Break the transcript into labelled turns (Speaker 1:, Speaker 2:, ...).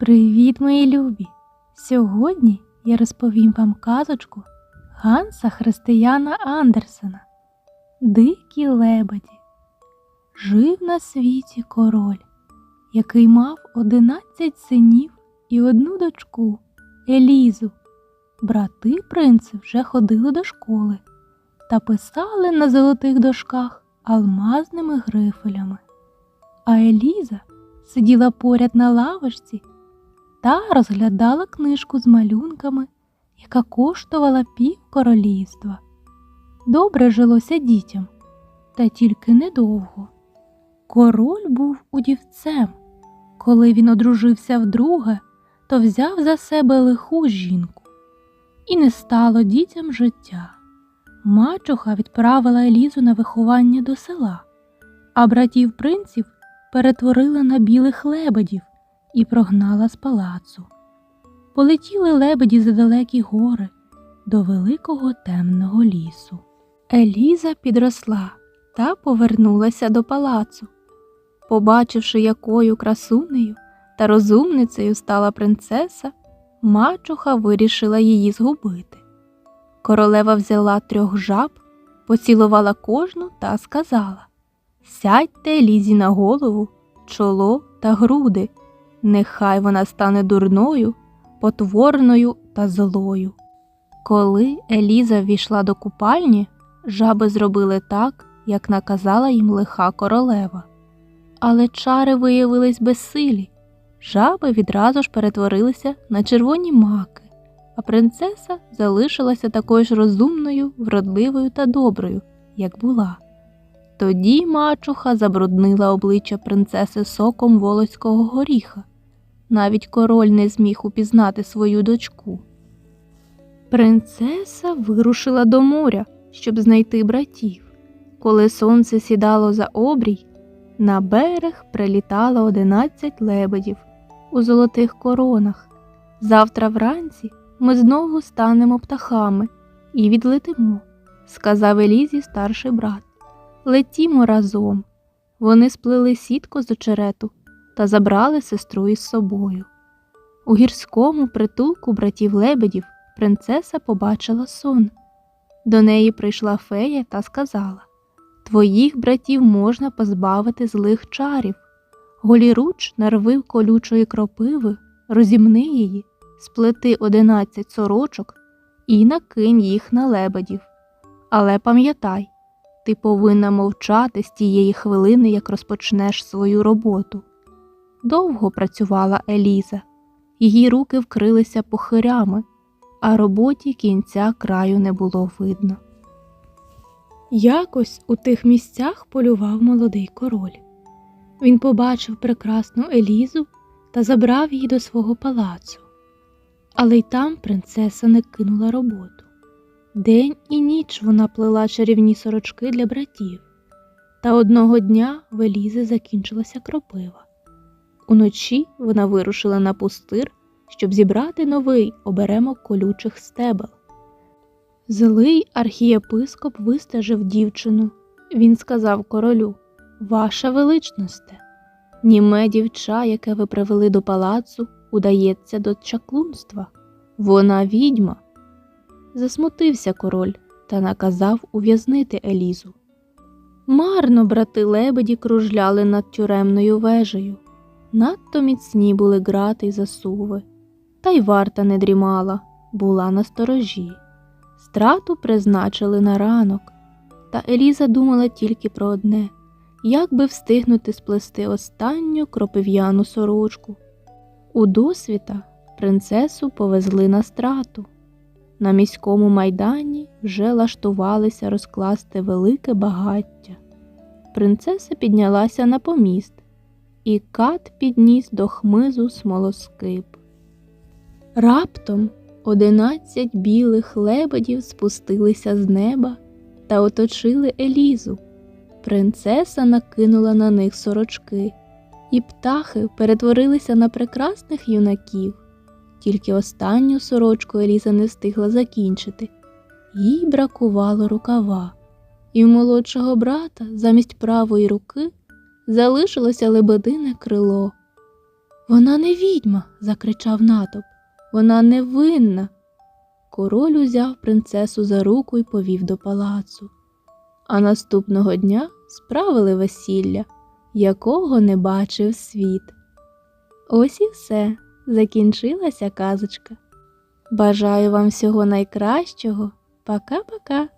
Speaker 1: Привіт, мої любі! Сьогодні я розповім вам казочку Ганса Християна Андерсена Дикі лебеді. Жив на світі король, який мав одинадцять синів і одну дочку Елізу. Брати принци вже ходили до школи та писали на золотих дошках алмазними грифелями. А Еліза сиділа поряд на лавочці та розглядала книжку з малюнками, яка коштувала пів королівства. Добре жилося дітям, та тільки недовго. Король був удівцем. Коли він одружився вдруге, то взяв за себе лиху жінку. І не стало дітям життя. Мачуха відправила Елізу на виховання до села, а братів принців перетворила на білих лебедів і прогнала з палацу. Полетіли лебеді за далекі гори до великого темного лісу. Еліза підросла та повернулася до палацу. Побачивши, якою красунею та розумницею стала принцеса, мачуха вирішила її згубити. Королева взяла трьох жаб, поцілувала кожну та сказала Сядьте Елізі на голову, чоло та груди, нехай вона стане дурною, потворною та злою. Коли Еліза ввійшла до купальні, жаби зробили так, як наказала їм лиха королева. Але чари виявились безсилі. Жаби відразу ж перетворилися на червоні маки, а принцеса залишилася такою ж розумною, вродливою та доброю, як була. Тоді мачуха забруднила обличчя принцеси соком волоського горіха. Навіть король не зміг упізнати свою дочку. Принцеса вирушила до моря, щоб знайти братів. Коли сонце сідало за обрій, на берег прилітало одинадцять лебедів у золотих коронах. Завтра вранці ми знову станемо птахами і відлетимо, сказав Елізі старший брат. Летімо разом. Вони сплели сітку з очерету та забрали сестру із собою. У гірському притулку братів лебедів принцеса побачила сон. До неї прийшла фея та сказала Твоїх братів можна позбавити злих чарів. Голіруч нарвив колючої кропиви, розімни її, сплети одинадцять сорочок і накинь їх на лебедів. Але пам'ятай, ти повинна мовчати з тієї хвилини, як розпочнеш свою роботу. Довго працювала Еліза, її руки вкрилися похирями, а роботі кінця краю не було видно. Якось у тих місцях полював молодий король. Він побачив прекрасну Елізу та забрав її до свого палацу. Але й там принцеса не кинула роботу. День і ніч вона плела чарівні сорочки для братів, та одного дня в Елізи закінчилася кропива. Уночі вона вирушила на пустир, щоб зібрати новий оберемок колючих стебел. Злий архієпископ вистежив дівчину. Він сказав королю Ваша величносте, німе дівча, яке ви привели до палацу, удається до чаклунства. Вона відьма. Засмутився король та наказав ув'язнити Елізу. Марно брати лебеді кружляли над тюремною вежею. Надто міцні були грати й засуви, та й варта не дрімала, була на сторожі. Страту призначили на ранок, та Еліза думала тільки про одне як би встигнути сплести останню кропив'яну сорочку. У досвіта принцесу повезли на страту. На міському майдані вже лаштувалися розкласти велике багаття. Принцеса піднялася на поміст, і кат підніс до хмизу смолоскип. Раптом одинадцять білих лебедів спустилися з неба та оточили Елізу. Принцеса накинула на них сорочки, і птахи перетворилися на прекрасних юнаків. Тільки останню сорочку Еліза не встигла закінчити. Їй бракувало рукава, і в молодшого брата замість правої руки залишилося лебедине крило. Вона не відьма, закричав натовп. Вона невинна. Король узяв принцесу за руку і повів до палацу. А наступного дня справили весілля, якого не бачив світ. Ось і все, закінчилася казочка. Бажаю вам всього найкращого. Пока-пока.